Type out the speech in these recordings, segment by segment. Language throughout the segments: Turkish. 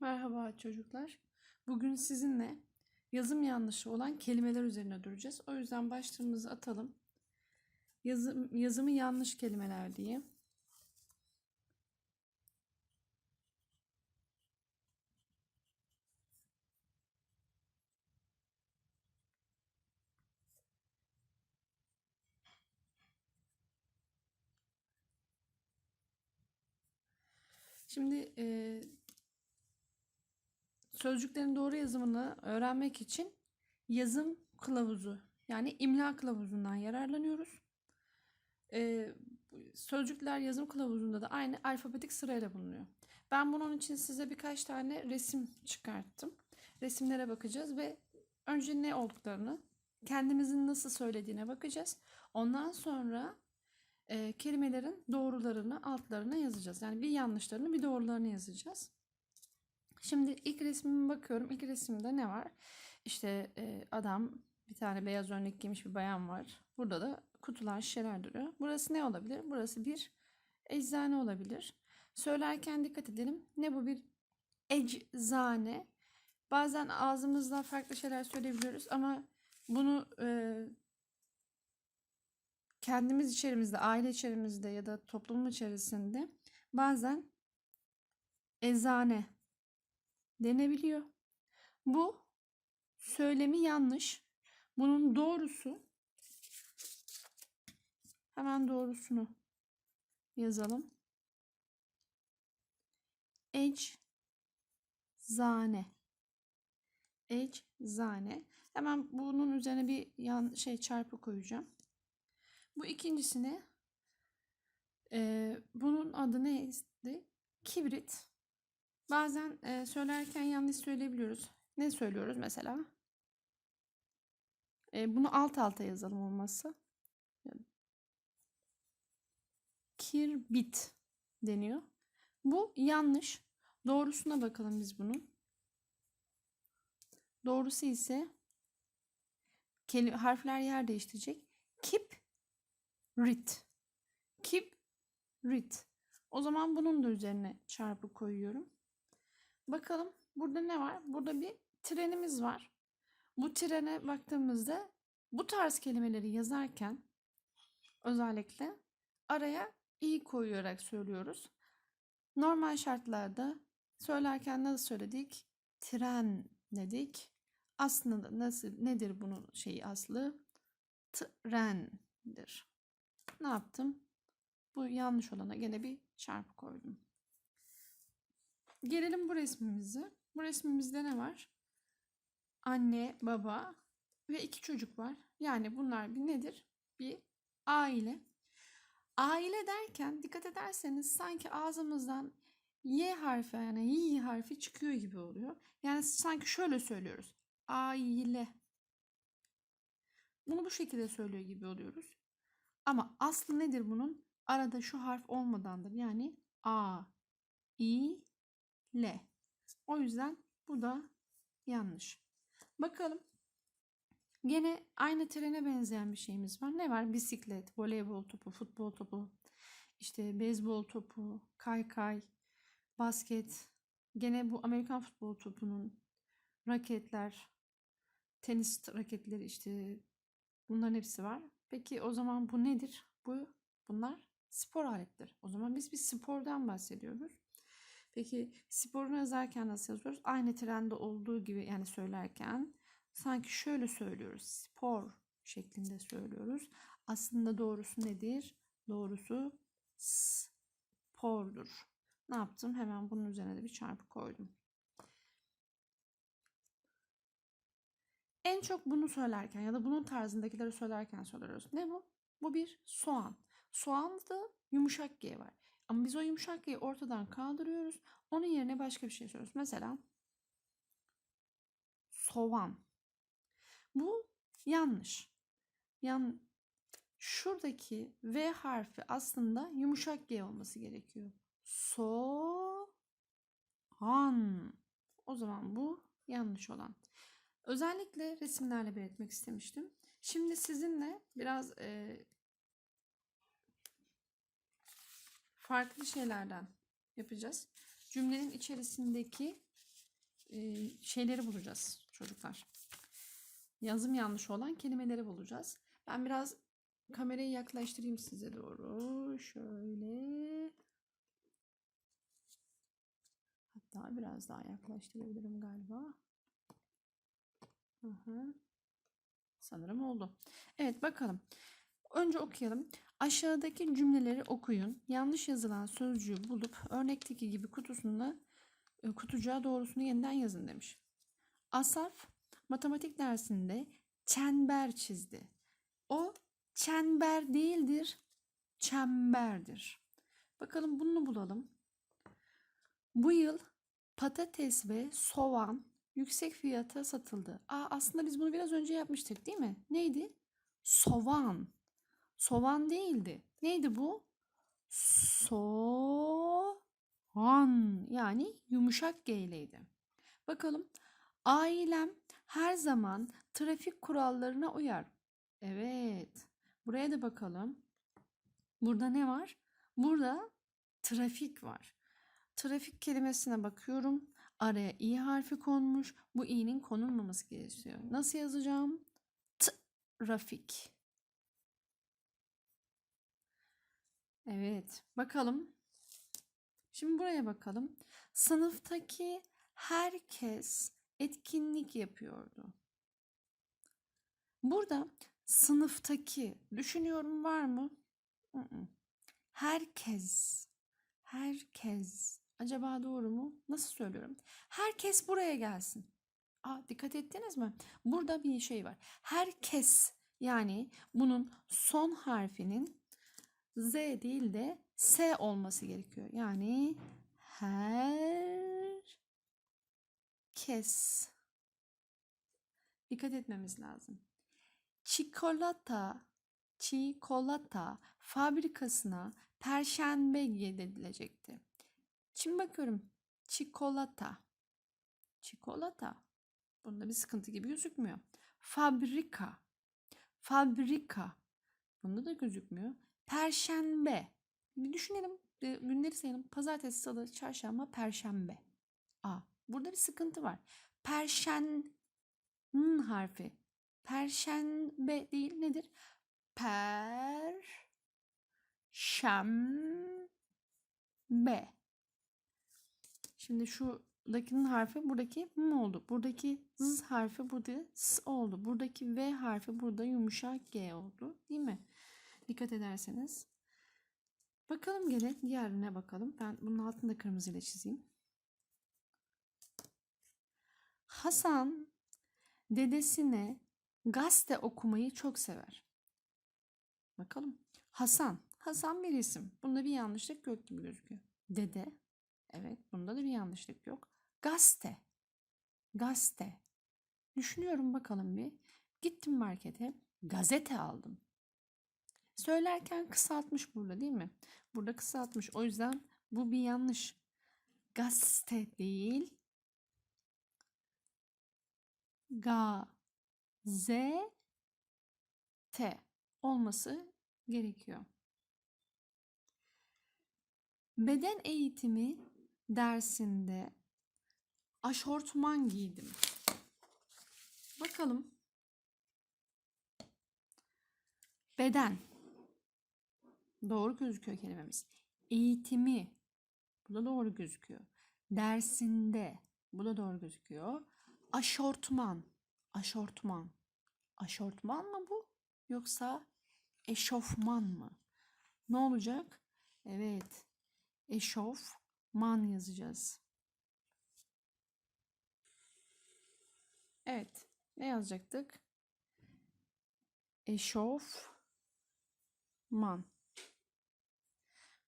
Merhaba çocuklar. Bugün sizinle yazım yanlışı olan kelimeler üzerine duracağız. O yüzden başlığımızı atalım. Yazım, yazımı yanlış kelimeler diye. Şimdi e, sözcüklerin doğru yazımını öğrenmek için yazım kılavuzu yani imla kılavuzundan yararlanıyoruz. E, sözcükler yazım kılavuzunda da aynı alfabetik sırayla bulunuyor. Ben bunun için size birkaç tane resim çıkarttım. Resimlere bakacağız ve önce ne olduklarını, kendimizin nasıl söylediğine bakacağız. Ondan sonra e, kelimelerin doğrularını altlarına yazacağız. Yani bir yanlışlarını bir doğrularını yazacağız. Şimdi ilk resmime bakıyorum. İlk resimde ne var? İşte e, adam bir tane beyaz önlük giymiş bir bayan var. Burada da kutular şişeler duruyor. Burası ne olabilir? Burası bir eczane olabilir. Söylerken dikkat edelim. Ne bu bir eczane? Bazen ağzımızda farklı şeyler söyleyebiliyoruz ama bunu e, kendimiz içerimizde, aile içerimizde ya da toplum içerisinde bazen eczane denebiliyor. Bu söylemi yanlış. Bunun doğrusu hemen doğrusunu yazalım. Eczane. Eczane. Hemen bunun üzerine bir yan şey çarpı koyacağım. Bu ikincisine e, bunun adı neydi? Kibrit. Bazen e, söylerken yanlış söyleyebiliyoruz. Ne söylüyoruz mesela? E, bunu alt alta yazalım olması. Kirbit deniyor. Bu yanlış. Doğrusuna bakalım biz bunun. Doğrusu ise harfler yer değiştirecek. Kip rit. Keep rit. O zaman bunun da üzerine çarpı koyuyorum. Bakalım burada ne var? Burada bir trenimiz var. Bu trene baktığımızda bu tarz kelimeleri yazarken özellikle araya i koyarak söylüyoruz. Normal şartlarda söylerken nasıl söyledik? Tren dedik. Aslında nasıl nedir bunun şeyi aslı? Trendir ne yaptım? Bu yanlış olana gene bir çarpı koydum. Gelelim bu resmimize. Bu resmimizde ne var? Anne, baba ve iki çocuk var. Yani bunlar bir nedir? Bir aile. Aile derken dikkat ederseniz sanki ağzımızdan Y harfi yani Y harfi çıkıyor gibi oluyor. Yani sanki şöyle söylüyoruz. Aile. Bunu bu şekilde söylüyor gibi oluyoruz. Ama aslı nedir bunun? Arada şu harf olmadandır. Yani A, I, L. O yüzden bu da yanlış. Bakalım. Gene aynı trene benzeyen bir şeyimiz var. Ne var? Bisiklet, voleybol topu, futbol topu, işte beyzbol topu, kaykay, basket. Gene bu Amerikan futbol topunun raketler, tenis raketleri işte bunların hepsi var. Peki o zaman bu nedir? Bu bunlar spor alettir. O zaman biz bir spordan bahsediyoruz. Peki sporunu yazarken nasıl yazıyoruz? Aynı trende olduğu gibi yani söylerken sanki şöyle söylüyoruz. Spor şeklinde söylüyoruz. Aslında doğrusu nedir? Doğrusu spordur. Ne yaptım? Hemen bunun üzerine de bir çarpı koydum. En çok bunu söylerken ya da bunun tarzındakileri söylerken söylüyoruz. Ne bu? Bu bir soğan. Soğanda yumuşak G var. Ama biz o yumuşak G'yi ortadan kaldırıyoruz. Onun yerine başka bir şey söylüyoruz. Mesela soğan. Bu yanlış. Yan şuradaki V harfi aslında yumuşak G olması gerekiyor. Soğan. O zaman bu yanlış olan. Özellikle resimlerle belirtmek istemiştim. Şimdi sizinle biraz e, farklı şeylerden yapacağız. Cümlenin içerisindeki e, şeyleri bulacağız çocuklar. Yazım yanlış olan kelimeleri bulacağız. Ben biraz kamerayı yaklaştırayım size doğru. Şöyle. Hatta biraz daha yaklaştırabilirim galiba. Hı hı. Sanırım oldu. Evet bakalım. Önce okuyalım. Aşağıdaki cümleleri okuyun. Yanlış yazılan sözcüğü bulup örnekteki gibi kutusunda e, kutucuğa doğrusunu yeniden yazın demiş. Asaf matematik dersinde çember çizdi. O çember değildir, çemberdir. Bakalım bunu bulalım. Bu yıl patates ve soğan yüksek fiyata satıldı. Aa, aslında biz bunu biraz önce yapmıştık değil mi? Neydi? Soğan. Soğan değildi. Neydi bu? Soğan. Yani yumuşak G. Bakalım. Ailem her zaman trafik kurallarına uyar. Evet. Buraya da bakalım. Burada ne var? Burada trafik var. Trafik kelimesine bakıyorum. Araya i harfi konmuş. Bu i'nin konulmaması gerekiyor. Nasıl yazacağım? Trafik. Evet, bakalım. Şimdi buraya bakalım. Sınıftaki herkes etkinlik yapıyordu. Burada sınıftaki düşünüyorum var mı? Herkes. Herkes. Acaba doğru mu? Nasıl söylüyorum? Herkes buraya gelsin. Aa, dikkat ettiniz mi? Burada bir şey var. Herkes yani bunun son harfinin Z değil de S olması gerekiyor. Yani her kes. Dikkat etmemiz lazım. Çikolata, çikolata fabrikasına perşembe gidilecekti. Şimdi bakıyorum. Çikolata. Çikolata. Bunda bir sıkıntı gibi gözükmüyor. Fabrika. Fabrika. Bunda da gözükmüyor. Perşembe. Bir düşünelim. e, Günleri sayalım. Pazartesi, salı, çarşamba, perşembe. A. Burada bir sıkıntı var. Perşen n harfi. Perşembe değil nedir? Per şembe. Şimdi şuradakinin harfi buradaki m oldu. Buradaki z harfi burada s oldu. Buradaki v harfi burada yumuşak g oldu. Değil mi? Dikkat ederseniz. Bakalım gene diğerine bakalım. Ben bunun altını da kırmızıyla çizeyim. Hasan dedesine gazete okumayı çok sever. Bakalım. Hasan. Hasan bir isim. Bunda bir yanlışlık yok gibi gözüküyor. Dede. Evet. Bunda da bir yanlışlık yok. Gazete. Gazete. Düşünüyorum bakalım bir. Gittim markete. Gazete aldım. Söylerken kısaltmış burada değil mi? Burada kısaltmış. O yüzden bu bir yanlış. Gazete değil. Gazete olması gerekiyor. Beden eğitimi dersinde aşortman giydim. Bakalım. Beden. Doğru gözüküyor kelimemiz. Eğitimi. Bu da doğru gözüküyor. Dersinde. Bu da doğru gözüküyor. Aşortman. Aşortman. Aşortman mı bu? Yoksa eşofman mı? Ne olacak? Evet. Eşofman yazacağız. Evet. Ne yazacaktık? Eşofman.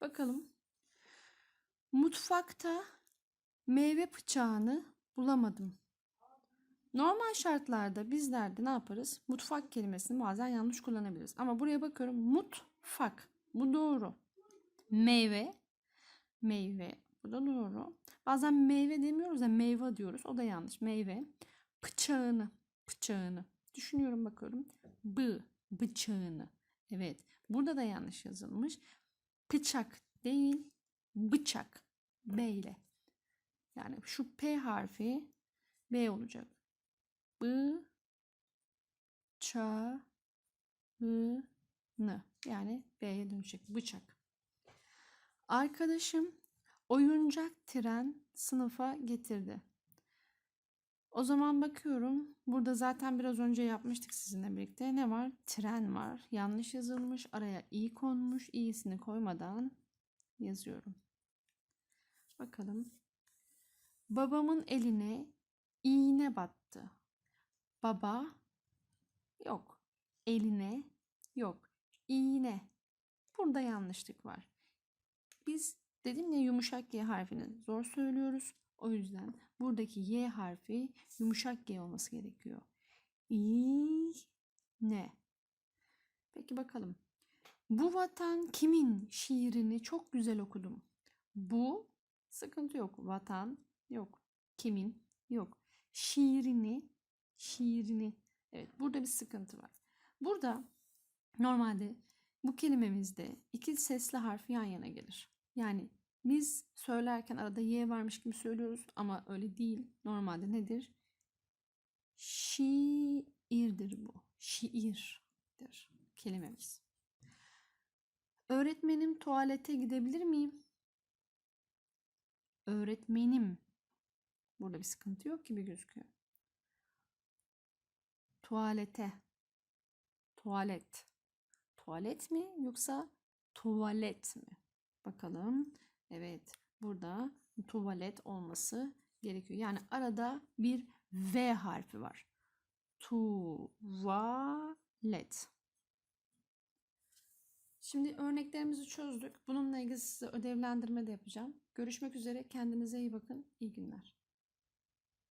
Bakalım. Mutfakta meyve bıçağını bulamadım. Normal şartlarda bizler de ne yaparız? Mutfak kelimesini bazen yanlış kullanabiliriz. Ama buraya bakıyorum. Mutfak. Bu doğru. Meyve. Meyve. Bu da doğru. Bazen meyve demiyoruz da meyve diyoruz. O da yanlış. Meyve. Bıçağını. Bıçağını. Düşünüyorum bakıyorum. B. Bıçağını. Evet. Burada da yanlış yazılmış. Bıçak değil. Bıçak. B ile. Yani şu P harfi B olacak. B ça ı n yani B'ye dönecek. Bıçak. Arkadaşım oyuncak tren sınıfa getirdi. O zaman bakıyorum. Burada zaten biraz önce yapmıştık sizinle birlikte. Ne var? Tren var. Yanlış yazılmış. Araya i konmuş. i'sini koymadan yazıyorum. Bakalım. Babamın eline iğne battı. Baba yok. Eline yok. İğne. Burada yanlışlık var. Biz dedim ya yumuşak G harfini zor söylüyoruz. O yüzden buradaki Y harfi yumuşak G olması gerekiyor. İğne. Peki bakalım. Bu vatan kimin şiirini çok güzel okudum. Bu sıkıntı yok. Vatan yok. Kimin yok. Şiirini, şiirini. Evet burada bir sıkıntı var. Burada normalde bu kelimemizde iki sesli harf yan yana gelir. Yani biz söylerken arada y varmış gibi söylüyoruz ama öyle değil. Normalde nedir? Şiirdir bu. Şiirdir kelimemiz. Öğretmenim tuvalete gidebilir miyim? Öğretmenim. Burada bir sıkıntı yok gibi gözüküyor. Tuvalete. Tuvalet. Tuvalet mi yoksa tuvalet mi? Bakalım. Evet. Burada tuvalet olması gerekiyor. Yani arada bir V harfi var. Tuvalet. Şimdi örneklerimizi çözdük. Bununla ilgili size ödevlendirme de yapacağım. Görüşmek üzere. Kendinize iyi bakın. İyi günler.